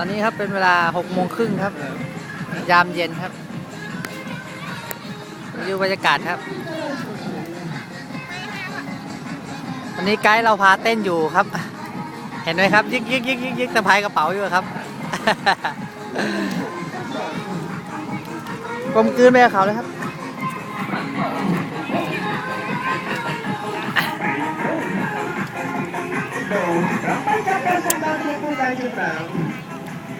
อนนี้ครับเป็นเวลาหกโมงครึ่งครับ ยามเย็นครับดูบรรยากาศครับ วันนี้ไกด์เราพาเต้นอยู่ครับ เห็นไหมครับยิกยิกยิกยิกยิกสะพายกระเป๋าอยู่ครับกลมกลืนไปกับเขาเลยครับรับไ